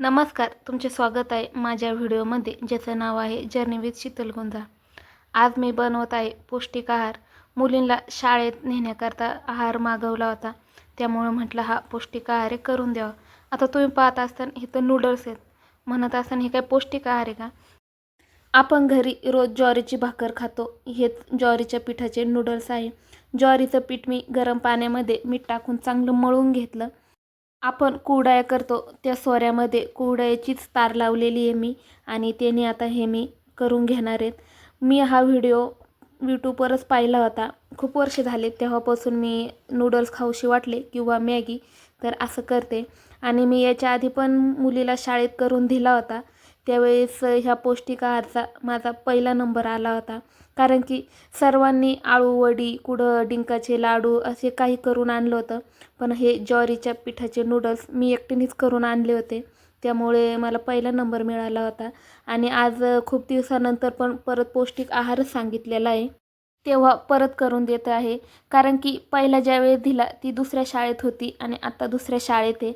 नमस्कार तुमचे स्वागत आहे माझ्या व्हिडिओमध्ये ज्याचं नाव आहे जर्नी विथ शीतल गुंजा. आज मी बनवत आहे पौष्टिक आहार. मुलींना शाळेत नेण्याकरता आहार मागवला होता. त्यामुळं म्हटलं हा पौष्टिक आहार आहे करून द्यावा. आता तुम्ही पाहत असताना हे तर नूडल्स आहेत. म्हणत असताना हे काय पौष्टिक आहार आहे का? आपण घरी रोज ज्वारीची भाकर खातो. हेच ज्वारीच्या पिठाचे नूडल्स आहे. ज्वारीचं पीठ मी गरम पाण्यामध्ये मीठ टाकून चांगलं मळून घेतलं. आपण कुरडया करतो. त्या सोऱ्यामध्ये कुरडयाचीच तार लावलेली आहे मी आणि त्याने आता हे मी करून घेणार आहेत. मी हा व्हिडिओ यूट्यूबवरच पाहिला होता. खूप वर्ष झाले तेव्हापासून मी नूडल्स खाऊशी वाटले किंवा मॅगी तर असं करते. आणि मी याच्या आधी पण मुलीला शाळेत करून दिला होता. त्यावेळेस ह्या पौष्टिक आहारचा माझा पहिला नंबर आला होता. कारण की सर्वांनी आळूवडी कुडं डिंकाचे लाडू असे काही करून आणलं होतं. पण हे ज्वारीच्या पिठाचे नूडल्स मी एकटीनेच करून आणले होते. त्यामुळे मला पहिला नंबर मिळाला होता. आणि आज खूप दिवसानंतर पण परत पौष्टिक आहारच सांगितलेला आहे. तेव्हा परत करून देत आहे. कारण की पहिला ज्यावेळेस दिला ती दुसऱ्या शाळेत होती आणि आता दुसऱ्या शाळेत आहे.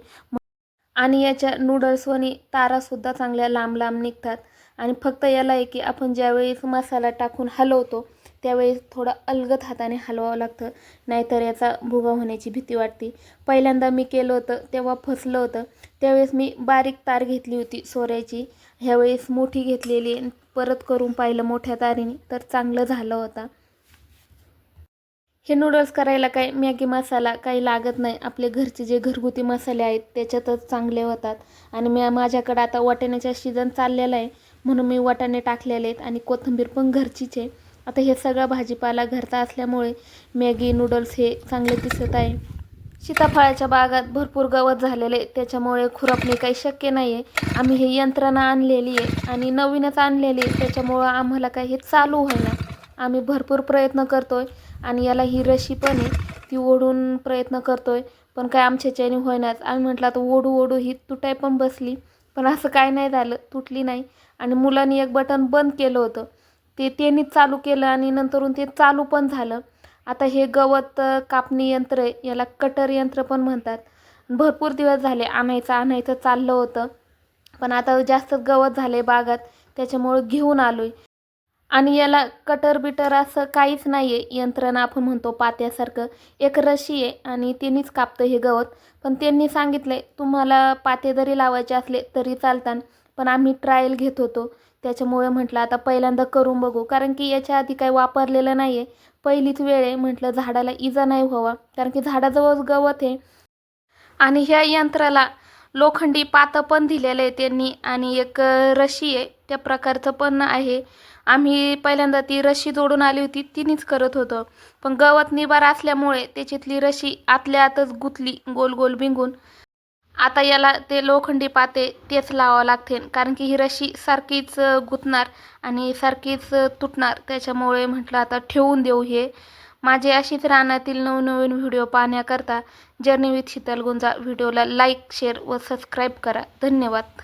आणि याच्या नूडल्सवनी तारासुद्धा चांगल्या लांब लांब निघतात. आणि फक्त याला आहे की आपण ज्यावेळेस मसाला टाकून हलवतो त्यावेळेस थोडं अलगत हाताने हलवावं लागतं नाहीतर याचा भुगा होण्याची भीती वाटते. पहिल्यांदा मी केलं होतं तेव्हा फसलं होतं. त्यावेळेस मी बारीक तार घेतली होती सोऱ्याची. ह्यावेळेस मोठी घेतलेली परत करून पाहिलं मोठ्या तारीने तर चांगलं झालं होतं. हे नूडल्स करायला काही मॅगी मसाला काही लागत नाही. आपले घरचे जे घरगुती मसाले आहेत त्याच्यातच चांगले होतात. आणि मी माझ्याकडं आता वाटाण्याचा सीझन चाललेला आहे. म्हणून मी वाटाणे टाकलेले आहेत आणि कोथिंबीर पण घरचीच आहे. आता हे सगळं भाजीपाला घरचा असल्यामुळे मॅगी नूडल्स हे चांगले दिसत आहे. सीताफळाच्या बागात भरपूर गवत झालेले त्याच्यामुळे खुरपणे काही शक्य नाही आहे आम्ही हे यंत्रणा आणलेली आहे आणि नवीनच आणलेली आहे. त्याच्यामुळं आम्हाला काही हे चालू होईना. आम्ही भरपूर प्रयत्न करतो आहे आणि याला ही रशी पण आहे. ती ओढून प्रयत्न करतो आहे पण काय आमच्याच्याने होईनाच. आम्ही म्हटलं आता ओढू ओढू ही तुटाय पण बसली. पण असं काय नाही झालं तुटली नाही. आणि मुलांनी एक बटन बंद केलं होतं. ते त्यांनी चालू केलं आणि नंतरून ते चालू पण झालं. आता हे गवत कापणी यंत्र आहे याला कटर यंत्र पण म्हणतात. भरपूर दिवस झाले आणायचं आणायचं चाललं होतं. पण आता जास्त गवत झाले बागात त्याच्यामुळं घेऊन आलो आहे आणि याला कटर बिटर असं काहीच नाही आहे यंत्रणा आपण म्हणतो पात्यासारखं. एक रशी आहे आणि त्यांनीच कापतं हे गवत. पण त्यांनी सांगितलं आहे तुम्हाला पाते जरी लावायचे असले तरी चालतात पण आम्ही ट्रायल घेत होतो. त्याच्यामुळे म्हटलं आता पहिल्यांदा करून बघू. कारण की याच्या आधी काही वापरलेलं नाही आहे पहिलीच वेळ आहे म्हटलं झाडाला इजा नाही व्हावा. कारण की झाडाजवळ गवत आहे. आणि ह्या यंत्राला लोखंडी पातं पण दिलेलं आहे त्यांनी. आणि एक रशी आहे त्या प्रकारचं पण आहे. आम्ही पहिल्यांदा ती रशी जोडून आली होती तिनेच करत होतो. पण गवत निबार असल्यामुळे त्याच्यातली रशी आतल्या आतच गुतली गोल गोल बिंगून. आता याला ते लोखंडी पाते तेच लावावं लागते कारण की ही रशी सारखीच गुतणार आणि सारखीच तुटणार. त्याच्यामुळे म्हटलं आता ठेवून देऊ हे. माझे अशीच रानातील नवनवीन व्हिडिओ पाहण्याकरता जर्नी विथ शीतल गुंजा व्हिडिओला लाईक शेअर व सबस्क्राईब करा. धन्यवाद.